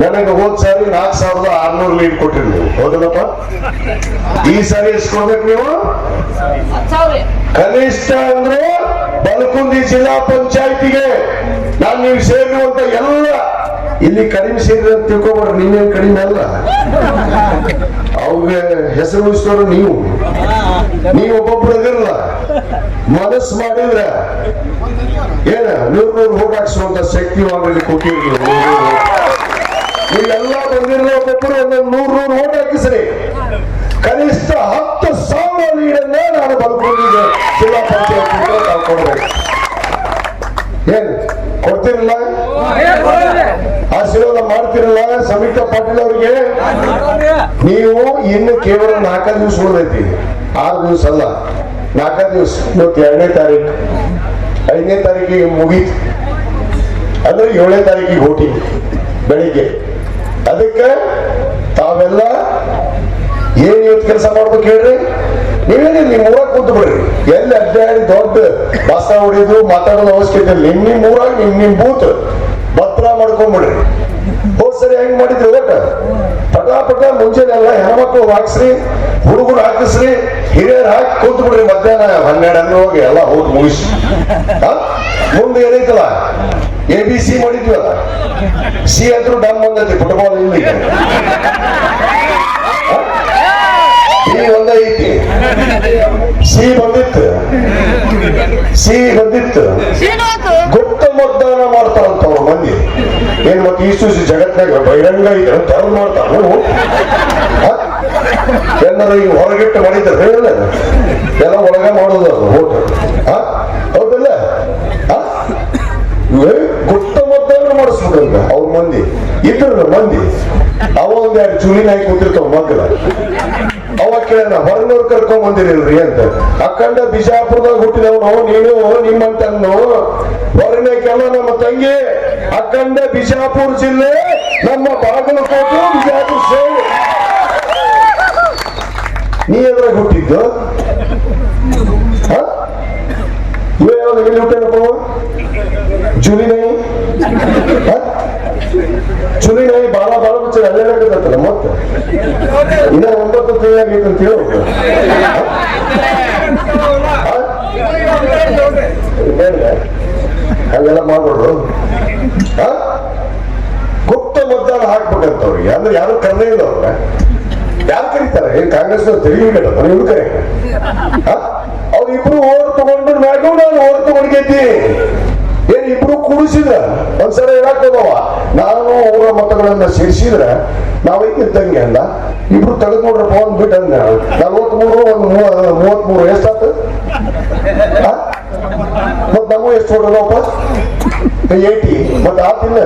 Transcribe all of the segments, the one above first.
ನನಗೆ ಹೋದ್ ಸಾರಿ ನಾಲ್ಕು ಸಾವಿರದ ಆರ್ನೂರು ಲೀಡ್ ಕೊಟ್ಟಿರಿ ನೀವು ಹೌದಲ್ಲಪ್ಪ? ಈ ಸಾರಿ ಎಷ್ಟು ಕೊಡ್ಬೇಕು ನೀವು? ಕನಿಷ್ಠ ಅಂದ್ರೆ ಬಲಕುಂದಿ ಜಿಲ್ಲಾ ಪಂಚಾಯತಿಗೆ. ನಾನು ನೀವು ಸೇರಿರುವಂತ ಎಲ್ಲ. ಇಲ್ಲಿ ಕಡಿಮೆ ಸೇರಿದ ಅಂತ ತಿಳ್ಕೊಬೇಡ್ರಿ ನೀವೇನ್ ಕಡಿಮೆ ಅಲ್ಲ. ಅವ್ರಿಗೆ ಹೆಸರು ಉಳಿಸ್ತಾರ ನೀವು. ನೀವು ಒಬ್ಬೊಬ್ರು ಅದಿರಲ್ಲ ಮನಸ್ಸು ಮಾಡಿದ್ರೆ ಏನ ನೂರ್ ನೂರು ಹೋಗಾಕ್ಸುವಂತ ಹಾಕ್ಸುವಂತ ಶಕ್ತಿ ಅವರಲ್ಲಿ ಕೊಟ್ಟಿರ್ಲಿ ನೀವೆಲ್ಲ ಬಂದಿರುವ ಒಬ್ಬೊಬ್ಬರು ಒಂದೊಂದು ನೂರ್ ನೂರು ಓಟ್ ಹಾಕಿಸ್ರಿ. ಕನಿಷ್ಠ ಹತ್ತು ಸಾವಿರ ಲೀಡನ್ನೇ ನಾನು ಬಲ್ಕೊಂಡಿದ್ದೆ ಜಿಲ್ಲಾ ಪಂಚಾಯತ್ ಕೊಡ್ಬೇಕು. ಏನ್? ಕೊಡ್ತಿರಲ್ಲ? ಆಶೀರ್ವಾದ ಮಾಡ್ತಿರಲ್ಲ ಸಮೀಕ್ಷಾ ಪಾಟೀಲ್ ಅವರಿಗೆ? ನೀವು ಇನ್ನು ಕೇವಲ ನಾಲ್ಕು ದಿವಸ ಉಳಿದೈತಿ ಆರು ದಿವಸ ಅಲ್ಲ. ನಾಲ್ಕು ದಿವಸ. ಇವತ್ತು ಎರಡನೇ ತಾರೀಕು. ಐದನೇ ತಾರೀಕಿಗೆ ಮುಗೀತು. ಅಂದ್ರೆ ಏಳನೇ ತಾರೀಕಿಗೆ ಹೋಗಿ ಬೆಳಿಗ್ಗೆ. ಅದಕ್ಕೆ ತಾವೆಲ್ಲ ಏನ್ ಇವತ್ತು ಕೆಲಸ ಮಾಡ್ಬೇಕು ಹೇಳ್ರಿ? ನೀವೇನಿ ನಿಮ್ ಊರಾಗ ಕೂತು ಬಿಡ್ರಿ ಎಲ್ಲಿ ಅಡ್ಡಾಡಿ ದೊಡ್ಡ ಬಸ್ಸ ಹೊಡಿದು ಮಾತಾಡೋದು ಅವಶ್ಯಕತೆ ಇಲ್ಲ. ನಿಮ್ ನಿಮ್ ಊರಾಗ, ನಿಮ್ ನಿಮ್ ಬೂತ್ ಭದ್ರ ಮಾಡ್ಕೊಂಡ್ಬಿಡ್ರಿ ಹೋದ್ ಸರಿ ಹೆಂಗ್ ಮಾಡಿದ್ರಿ ಪಟ ಮುಂಜಾನೆ ಮುಂಚೆನೆ ಎಲ್ಲ ಹೆಣ್ಮಕ್ಳು ಹಾಕ್ಸ್ರಿ ಹುಡುಗರು ಹಾಕಿಸ್ರಿ ಹಿರಿಯರು ಹಾಕಿ ಕೂತ್ ಬಿಡ್ರಿ ಮಧ್ಯಾಹ್ನ ಹನ್ನೆರಡು ಹೋಗಿ ಎಲ್ಲ ಹೋಗಿ ಮುಗಿಸಿ? ಮುಂದೆ ಏನೈತಲ್ಲ? ಎ ಬಿ ಸಿ ಮಾಡಿದ್ವಲ್ಲ? ಸಿ ಅಂತೂ ಡಮ್ ಬಂದೈತಿ ಫುಟ್ಬಾಲ್ ಇಲ್ಲಿ. ಸಿ ಒಂದೇ ಐತಿ ಸಿ ಬಂದಿತ್ತು. ಸಿ ಬಂದಿತ್ತು. ಗುಪ್ತ ಮತದಾನ ಮಾಡ್ತಾರಂತ ಅವ್ರ ಮಂದಿ ಏನ್ ಮತ್ತೆ ಈ ಸೂಸಿ ಜಗತ್ನಾಗ ಬಹಿರಂಗ ಇದೆ ತೆರವು ಮಾಡ್ತಾರ ಎಲ್ಲರೂ ಈಗ ಹೊರಗಿಟ್ಟು ಮಾಡಿದ್ರೆ ಎಲ್ಲ ಒಳಗ ಮಾಡೋದು ಅದು ಓಟ್ ಹೌದಲ್ಲ? ಗುಟ್ಟ ಮತದಾನ ಮಾಡಿಸ್ಬೇಕಂತ ಅವ್ರ ಮಂದಿ. ಇದ್ರ ಮಂದಿ. ಅವ ಒಂದ್ ಎರಡು ಹಾಕಿ ಕೂತಿರ್ತಾವ ಮಕ್ಕಳ ಅವ ಹೊರನೂರ್ ಕರ್ಕೊಂಡ್ ಬಂದಿರಲ್ರಿ ಅಂತ ಅಖಂಡ ಬಿಜಾಪುರದಾಗ ಹುಟ್ಟಿದವನು ನೀನು ನಿಮ್ಮಂತನ್ನು ಹೊರನೇಕೆಲ್ಲ ನಮ್ಮ ತಂಗಿ ಅಕ್ಕಂಡ ಬಿಜಾಪುರ ಜಿಲ್ಲೆ, ನಮ್ಮ ಬಾಗಲಕೋಟೆ, ಬಿಜಾಪುರ ಸೇವೆ ನೀ ಎದ್ರ ಹುಟ್ಟಿದ್ದು? ಇವ ಯಾವ್ದು ಎಲ್ಲಿ ಅವ? ಜುಲಿನೈ? ಜುಲಿನೈ ಬಾಳ ಬಾಳ ಬಿಚ್ಚ ಅಲ್ಲೇ ಮತ್ತೆ ಇನ್ನ ಒಂಬತ್ತು ತಿಂಗಳಾಗಿತ್ತು ಅಂತ ಹೇಳು. ಅಲ್ಲೆಲ್ಲ ಮಾಡ್ಬಿಡ್ರು? ಗುಪ್ತ ಮತದಾನ ಹಾಕ್ಬೇಕಂತ ಅವ್ರಿಗೆ ಅಂದ್ರೆ ಯಾರು ಕರ್ನೇ ಇಲ್ಲ ಅವ್ರ ಯಾರು ಕರೀತಾರೆ? ಏನ್ ಕಾಂಗ್ರೆಸ್ ತೆರೀಬೇಕಲ್ಲ ಇವ್ರು ಕರೆ ಅವ್ರು ಇಬ್ರು ಓಡ್ ತಗೊಂಡ್ಬಿಟ್ಟು ಮ್ಯಾಗೂ ನಾನು ಓಡ್ ತಗೊಂಡ್ ಗೆದ್ದಿ. ಏನ್ ಕೂಡಿಸಿದ್ರ ಒಂದ್ಸಲ ಹೇಳಾಕೋದವ ನಾನು ಅವರ ಮತಗಳನ್ನ ಸೇರಿಸಿದ್ರೆ, ನಾವು ಇದ್ದಂಗೆ ಅಲ್ಲ ಇಬ್ರು ತೆಗೆದು ನೋಡ್ರಪ್ಪ ಒಂದ್ ಬಿಟ್ಟು ನಲ್ವತ್ ಮೂರು ಒಂದ್ ಮೂವತ್ ಮೂರು ಎಷ್ಟಾತ? ಮತ್ ನಮಗೂ ಎಷ್ಟು ಹೊಡೋದಪ್ಪ ಏಟಿ ಮತ್ ಆತಿಲ್ಲ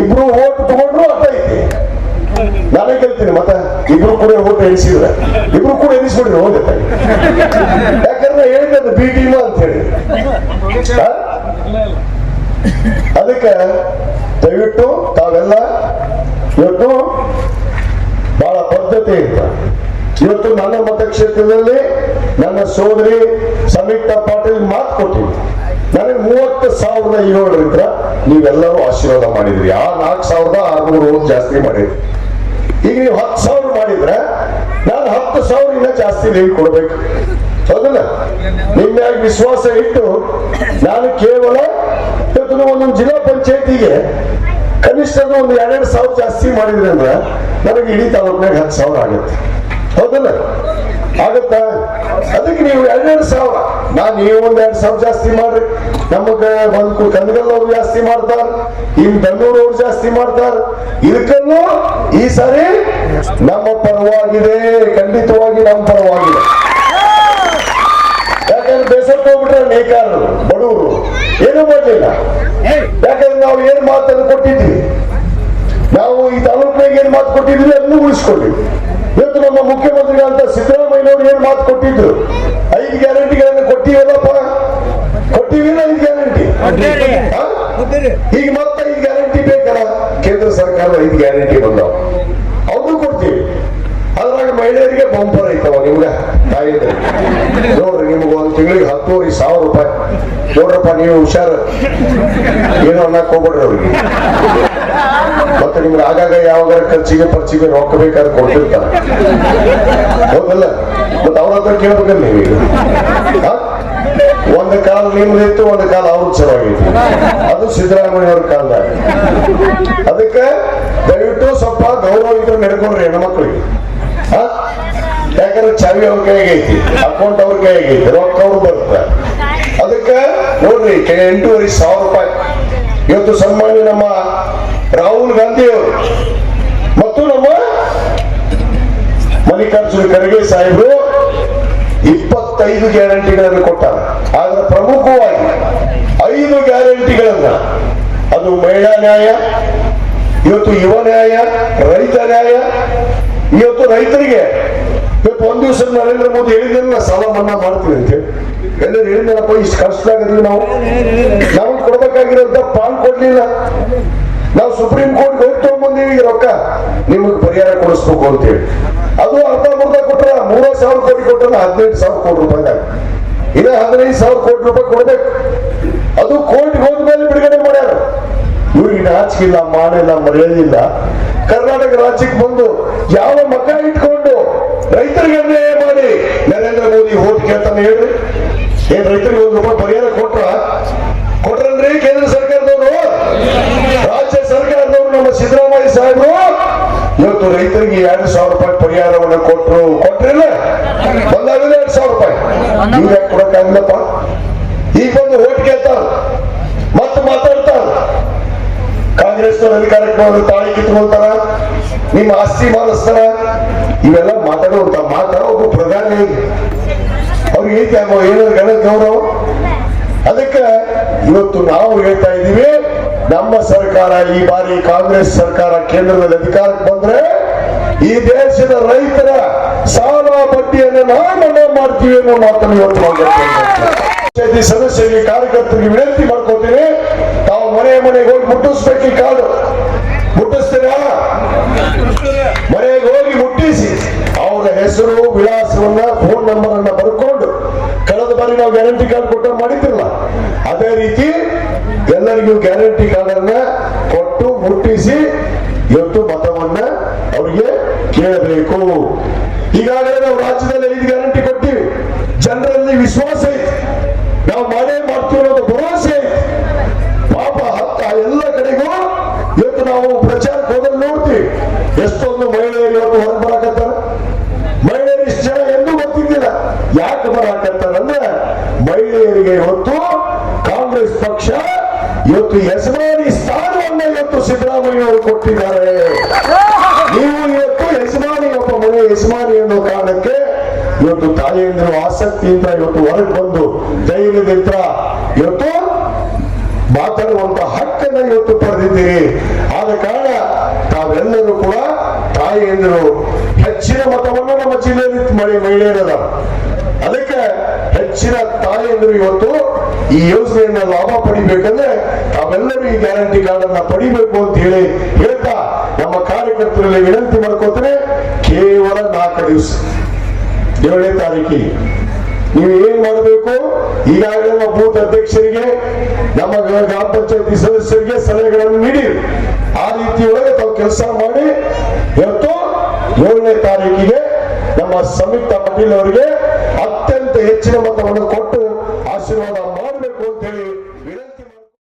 ಇಬ್ರು ಓಟ್ ತಗೊಂಡ್ರು ಅರ್ಥ ಐತಿ. ನಾನೇ ಕೇಳ್ತೀನಿ ಮತ್ತೆ. ಇಬ್ರು ಕೂಡ ಓಟ್ ಎಣಿಸಿದ್ರೆ. ಇಬ್ರು ಕೂಡ ಎಣಿಸ್ಬಿಡ್ರಿ, ಹೋಗುತ್ತೆ. ಯಾಕಂದ್ರೆ ಹೇಳಿದ್ರೆ ಅದು ಬಿ ಅಂತ ಹೇಳಿ? ಅದಕ್ಕೆ ದಯವಿಟ್ಟು ತಾವೆಲ್ಲ ಇವತ್ತು ಬಹಳ ಪದ್ಧತಿ ಇರ್ತ. ಇವತ್ತು ನನ್ನ ಮತಕ್ಷೇತ್ರದಲ್ಲಿ ನನ್ನ ಸೋದರಿ ಸಂಯುಕ್ತ ಪಾಟೀಲ್ ಮಾತು ಕೊಟ್ಟಿವಿ ನನಗೆ ಮೂವತ್ತು ಸಾವಿರದ ಏಳರಿಂದ ನೀವೆಲ್ಲರೂ ಆಶೀರ್ವಾದ ಮಾಡಿದ್ರಿ. ಆ ನಾಲ್ಕು ಸಾವಿರದ ಆರ್ನೂರು ಜಾಸ್ತಿ ಮಾಡಿದ್ರಿ. ಈಗ ನೀವು ಹತ್ತು ಸಾವಿರ ಮಾಡಿದ್ರೆ ನಾನು ಹತ್ತು ಸಾವಿರ ಇನ್ನ ಜಾಸ್ತಿ ನೀವು ಕೊಡ್ಬೇಕು. ಹೌದಲ್ಲ? ನಿಮ್ಮ ಮ್ಯಾಗ ವಿಶ್ವಾಸ ಇಟ್ಟು ನಾನು ಕೇವಲ ಒಂದೊಂದು ಜಿಲ್ಲಾ ಪಂಚಾಯತಿಗೆ ಕನಿಷ್ಠ ಒಂದು ಎರಡೆರಡು ಸಾವಿರ ಜಾಸ್ತಿ ಮಾಡಿದ್ರೆ ಅಂದ್ರೆ ನನಗೆ ಇಡೀ ತಾಲೂಕಿನಾಗ ಹತ್ತು ಸಾವಿರ ಆಗುತ್ತೆ. ಹೌದಲ್ಲ? ಆಗತ್ತಾ? ಅದಕ್ಕೆ ನೀವು ಎರಡೆರಡು ಸಾವಿರ. ನಾನು ನೀವು ಒಂದ್ ಎರಡು ಸಾವಿರ ಜಾಸ್ತಿ ಮಾಡ್ರಿ. ನಮಗ ಒಂದು ಕಂದಗಲ್ ಅವ್ರು ಜಾಸ್ತಿ ಮಾಡ್ತಾರ. ಇನ್ ಬೆಂಗಳೂರು ಅವ್ರು ಜಾಸ್ತಿ ಮಾಡ್ತಾರ. ಇದಕ್ಕನ್ನು ಈ ಸಾರಿ ನಮ್ಮ ಪರವಾಗಿದೆ. ಖಂಡಿತವಾಗಿ ನಮ್ಮ ಪರವಾಗಿದೆ. ಯಾಕಂದ್ರೆ ಬೇಸರ ಹೋಗ್ಬಿಟ್ರೆ ನೇಕಾರರು ಬಡವರು. ಏನೂ ಮಾಡಲಿಲ್ಲ. ಯಾಕಂದ್ರೆ ನಾವು ಏನ್ ಮಾತನ್ನು ಕೊಟ್ಟಿದ್ವಿ? ನಾವು ಈ ತಾಲೂಕಿನಾಗ ಏನ್ ಮಾತು ಕೊಟ್ಟಿದ್ವಿ ಅದನ್ನು ಉಳಿಸ್ಕೊಂಡಿವಿ. ಇವತ್ತು ನಮ್ಮ ಮುಖ್ಯಮಂತ್ರಿಗಳಂತ ಸಿದ್ದರಾಮಯ್ಯನವರು ಏನ್ ಮಾತು ಕೊಟ್ಟಿದ್ರು? ಐದು ಗ್ಯಾರಂಟಿಗಳನ್ನು ಕೊಟ್ಟಿವಲ್ಲಪ್ಪ. ಕೊಟ್ಟಿವಿಲ್ಲ ಐದು ಗ್ಯಾರಂಟಿ? ಈಗ ಮತ್ತೆ ಐದು ಗ್ಯಾರಂಟಿ ಬೇಕಲ್ಲ? ಕೇಂದ್ರ ಸರ್ಕಾರದ ಐದು ಗ್ಯಾರಂಟಿ ಬಂದವು. ಅವನು ಕೊಡ್ತೀವಿ. ಮಹಿಳೆಯರಿಗೆ ಬಂಪರ್ ಐತವ ನಿಮ್ಗೆ? ತಾಯಿದ್ರೆ ನೋಡ್ರಿ, ನಿಮ್ಗೆ ಒಂದ್ ತಿಂಗಳಿಗೆ ಹತ್ತುವರೆ ಸಾವಿರ ರೂಪಾಯಿ. ನೋಡ್ರಪ್ಪ, ನೀವು ಹುಷಾರು. ಏನು ಅನ್ನಕ್ ಹೋಗ್ಬೇಡ್ರಿ ಅವ್ರಿಗೆ. ಮತ್ತೆ ನಿಮ್ಗೆ ಆಗಾಗ ಯಾವಾಗ ಖರ್ಚಿಗೆ ಪರ್ಚಿಗೆ ರೊಕ್ಕ ಬೇಕಾದ್ರೆ ಕೊಡ್ತಿರ್ತಾರೆ. ಹೌದಲ್ಲ? ಮತ್ತೆ ಅವ್ರ ಹತ್ರ ಕೇಳ್ಬೇಕಲ್ಲ ನೀವೀಗ ಒಂದ್ ಕಾಲ ನಿಮ್ದಿತ್ತು, ಒಂದ್ ಕಾಲ ಅವ್ರ ಚೆನ್ನಾಗೈತಿ ಅದು ಸಿದ್ದರಾಮಯ್ಯ ಅವ್ರ ಕಾಲದಾಗ ಅದಕ್ಕೆ ದಯವಿಟ್ಟು ಸ್ವಲ್ಪ ಗೌರವ ಇದ್ರೆ ನಡ್ಕೊಂಡ್ರಿ ಹೆಣ್ಮಕ್ಳಿಗೆ? ಯಾಕಂದ್ರೆ ಚಾವಿ ಅವ್ರ ಕೈಗೆ ಐತಿ ಅಕೌಂಟ್ ಅವ್ರ ಕೈಗೆ ಐತಿ, ರೊಕ್ಕ ಅವ್ರು ಬರುತ್ತೆ ಅದಕ್ಕೆ ನೋಡ್ರಿ ಎಂಟೂವರೆ ಸಾವಿರ ರೂಪಾಯಿ. ಇವತ್ತು ಸನ್ಮಾನ್ಯ ನಮ್ಮ ರಾಹುಲ್ ಗಾಂಧಿ ಅವರು. ಮತ್ತು ನಮ್ಮ ಮಲ್ಲಿಕಾರ್ಜುನ ಖರ್ಗೆ ಸಾಹೇಬರು ಇಪ್ಪತ್ತೈದು ಗ್ಯಾರಂಟಿಗಳನ್ನು ಕೊಟ್ಟಾರ. ಆದ್ರೆ ಪ್ರಮುಖವಾಗಿ ಐದು ಗ್ಯಾರಂಟಿಗಳನ್ನ. ಅದು ಮಹಿಳಾ ನ್ಯಾಯ, ಇವತ್ತು ಯುವ ನ್ಯಾಯ, ರೈತ ನ್ಯಾಯ ಇವತ್ತು ರೈತರಿಗೆ ಇವತ್ತು ಒಂದ್ ದಿವಸ ನರೇಂದ್ರ ಮೋದಿ ಹೇಳಿದ್ರೆ ಸಾಲ ಮನ್ನಾ ಮಾಡ್ತೀವಿ ಅಂತ ಹೇಳಿ. ಎಲ್ಲರೂ ಹೇಳಿದ್ರಪ್ಪ ಇಷ್ಟು ಕಷ್ಟದಾಗಿದ್ವಿ ನಾವು. ನಾವು ಕೊಡ್ಬೇಕಾಗಿರೋಂತ ಪಾನ್ ಕೊಡ್ಲಿಲ್ಲ. ನಾವು ಸುಪ್ರೀಂ ಕೋರ್ಟ್ ಹೋಗಿ ತಗೊಂಡ್ಬಂದೀವಿ ರೊಕ್ಕ. ನಿಮಗೆ ಪರಿಹಾರ ಕೊಡಿಸ್ಬೇಕು ಅಂತೇಳಿ ಅದು ಅರ್ಧ ಮುರ್ಧ ಕೊಟ್ರ ಮೂರು ಸಾವಿರ ಕೋಟಿ ಕೊಟ್ಟರೆ ಹದಿನೈದು ಸಾವಿರ ಕೋಟಿ ರೂಪಾಯಿದಾಗ ಇನ್ನ ಹದಿನೈದು ಸಾವಿರ ಕೋಟಿ ರೂಪಾಯಿ ಕೊಡ್ಬೇಕು. ಅದು ಕೋರ್ಟ್ ಹೋದ್ಮೇಲೆ ಬಿಡುಗಡೆ ಮಾಡ್ಯಾರ. ಇವ್ರಿಗೆ ನಾಚಿಕಿಲ್ಲ ಮಾಡಿಲ್ಲ ಮರ್ಯಾದಿಲ್ಲ ಕರ್ನಾಟಕ ರಾಜ್ಯಕ್ಕೆ ಬಂದು ಯಾವ ಮಕ ಇಟ್ಕೊಂಡು ರೈತರಿಗೆ ಅನ್ಯಾಯ ಮಾಡಿ ನರೇಂದ್ರ ಮೋದಿ ಓಟ್ ಕೇಳ್ತಾನೆ ಹೇಳ್ರಿ. ಏನ್ ರೈತರಿಗೆ ಒಂದು ರೂಪಾಯಿ ಪರಿಹಾರ ಕೊಟ್ರ? ಕೊಟ್ರನ್ರಿ ಕೇಂದ್ರ ಸರ್ಕಾರದವರು? ರಾಜ್ಯ ಸರ್ಕಾರದವರು ನಮ್ಮ ಸಿದ್ದರಾಮಯ್ಯ ಸಾಹೇಬರು? ಇವತ್ತು ರೈತರಿಗೆ ಎರಡು ಸಾವಿರ ರೂಪಾಯಿ ಪರಿಹಾರವನ್ನು ಕೊಟ್ರು. ಕೊಟ್ರಿಲ್ಲ ಬಂದಾಗಲೇ ಎರಡು ಸಾವಿರ ರೂಪಾಯಿ. ನೀವ್ ಯಾಕೆ ಈಗ ಬಂದು ಓಟ್ ಕೇಳ್ತಾರ. ಮತ್ತೆ ಮಾತಾಡ್ತಾರ. ಕಾಂಗ್ರೆಸ್ ಅಧಿಕಾರಕ್ಕೆ ಬಂದು ತಾಳಿ ಕಿತ್ಕೊಳ್ತಾರ ನಿಮ್ಮ ಆಸ್ತಿ ಮಾಲಿಸ್ತಾರ ಇವೆಲ್ಲ ಮಾತಾಡುವಂತ ಮಾತ ಒಬ್ಬ ಪ್ರಧಾನಿ. ಅವ್ರಿಗೆ ಐತೆ ಏನಾದ್ರು ಗಣ ಗೌರವ? ಅದಕ್ಕೆ ಇವತ್ತು ನಾವು ಹೇಳ್ತಾ ಇದ್ದೀವಿ, ನಮ್ಮ ಸರ್ಕಾರ, ಈ ಬಾರಿ ಕಾಂಗ್ರೆಸ್ ಸರ್ಕಾರ ಕೇಂದ್ರದಲ್ಲಿ ಅಧಿಕಾರಕ್ಕೆ ಬಂದ್ರೆ ಈ ದೇಶದ ರೈತರ ಸಾಲ ಬಡ್ಡಿಯನ್ನು ನಾವು ಮನ್ನಾ ಮಾಡ್ತೀವಿ ಅನ್ನೋ ಮಾತನ್ನು ಇವತ್ತು. ಪಂಚಾಯತಿ ಸದಸ್ಯರಿಗೆ, ಕಾರ್ಯಕರ್ತರಿಗೆ ವಿನಂತಿ ಮಾಡ್ಕೋತೀನಿ. ತಾವು ಮನೆ ಮನೆಗೆ ಹೋಗಿ ಮುಟ್ಟಿಸ್ಬೇಕು ಈ ಕಾರ್ಡ್ ಮುಟ್ಟಿಸ್ತೀರಾ ಮನೆಗೆ ಹೋಗಿ ಮುಟ್ಟಿಸಿ ಅವರ ಹೆಸರು ವಿಳಾಸವನ್ನ ಫೋನ್ ನಂಬರ್ ಅನ್ನ ಬರ್ಕೊಂಡು ಕಳೆದ ಬಾರಿ ನಾವು ಗ್ಯಾರಂಟಿ ಕಾರ್ಡ್ ಕೊಟ್ಟ ಅದೇ ರೀತಿ ಎಲ್ಲರಿಗೂ ಗ್ಯಾರಂಟಿ ಕಾರ್ಡ್ ಅನ್ನ ಕೊಟ್ಟು ಮುಟ್ಟಿಸಿ ಇವತ್ತು ಮತವನ್ನ ಅವರಿಗೆ ಕೇಳಬೇಕು. ಈಗಾಗಲೇ ನಾವು ರಾಜ್ಯದಲ್ಲಿ ಐದು ಗ್ಯಾರಂಟಿ ಕೊಟ್ಟಿವಿ. ಜನರಲ್ಲಿ ವಿಶ್ವಾಸ ಐತಿ ನಾವು ಮಾಡೇ ಮಾಡ್ತೀವಿ ಭರವಸೆ ಐತಿ ಪಾಪ ಹತ್ತ ಎಲ್ಲ ಕಡೆಗೂ ಇವತ್ತು ನಾವು ಪ್ರಚಾರಕ್ಕೆ ಹೋದಲ್ಲಿ ನೋಡ್ತೀವಿ ಎಷ್ಟೊಂದು ಮಹಿಳೆಯರು ಇವತ್ತು ಹೊರಗೆ ಬರಾಕತ್ತಾರ ಮಹಿಳೆಯರು ಇಷ್ಟು ಜನ ಎಂದೂ ಗೊತ್ತಿದ್ದಿಲ್ಲ ಯಾಕೆ ಬರಾಕತ್ತಾರ ಅಂದ್ರೆ ಮಹಿಳೆಯರಿಗೆ ಇವತ್ತು ಕಾಂಗ್ರೆಸ್ ಪಕ್ಷ ಇವತ್ತು ಯಜಮಾನಿ ಸ್ಥಾನವನ್ನ ಇವತ್ತು ಸಿದ್ದರಾಮಯ್ಯ ಅವರು ಕೊಟ್ಟಿದ್ದಾರೆ. ನೀವು ಇವತ್ತು ಯಜಮಾನಿ ಒಬ್ಬ ಮನೆ ಯಜಮಾನಿ ಅನ್ನೋ ಕಾರಣಕ್ಕೆ ಇವತ್ತು ತಾಯಿಯಂದಿರು ಆಸಕ್ತಿಯಿಂದ ಇವತ್ತು ಹೊರಗೆ ಬಂದು ಧೈರ್ಯದಿಂದ ಇವತ್ತು ಮಾತಾಡುವಂತ ಹಕ್ಕನ್ನ ಇವತ್ತು ಪಡೆದಿದ್ದೀರಿ. ಆದ ಕಾರಣ ತಾವೆಲ್ಲರೂ ಕೂಡ ತಾಯಿಯಂದಿರು ಹೆಚ್ಚಿನ ಮತವನ್ನು ನಮ್ಮ ಜಿಲ್ಲೆಯಲ್ಲಿ ಮಳೆ ಮಹಿಳೆಯರದ ಅದಕ್ಕೆ ಹೆಚ್ಚಿನ ತಾಯಿಯಂದ್ರು ಇವತ್ತು ಈ ಯೋಜನೆಯನ್ನ ಲಾಭ ಪಡಿಬೇಕಂದ್ರೆ ತಾವೆಲ್ಲರೂ ಈ ಗ್ಯಾರಂಟಿ ಕಾರ್ಡ್ ಅನ್ನ ಪಡಿಬೇಕು ಅಂತ ಹೇಳಿ ಹೇಳ್ತಾ ನಮ್ಮ ಕಾರ್ಯಕರ್ತರಲ್ಲಿ ವಿನಂತಿ ಮಾಡ್ಕೋತಾರೆ ಕೇವಲ ನಾಲ್ಕು ದಿವಸ. ಏಳನೇ ತಾರೀಕಿಗೆ ನೀವು ಏನ್ ಮಾಡಬೇಕು? ಈಗಾಗಲೇ ನಮ್ಮ ಬೂತ್ ಅಧ್ಯಕ್ಷರಿಗೆ, ನಮ್ಮ ಗ್ರಾಮ ಪಂಚಾಯತಿ ಸದಸ್ಯರಿಗೆ ಸಲಹೆಗಳನ್ನು ನೀಡಿ. ಆ ರೀತಿಯೊಳಗೆ ತಾವು ಕೆಲಸ ಮಾಡಿ, ಇವತ್ತು ಏಳನೇ ತಾರೀಕಿಗೆ ನಮ್ಮ ಸಂಯುಕ್ತ ಪಾಟೀಲ್ ಅವರಿಗೆ ಹೆಚ್ಚಿನ ಮತವನ್ನು ಕೊಟ್ಟು ಆಶೀರ್ವಾದ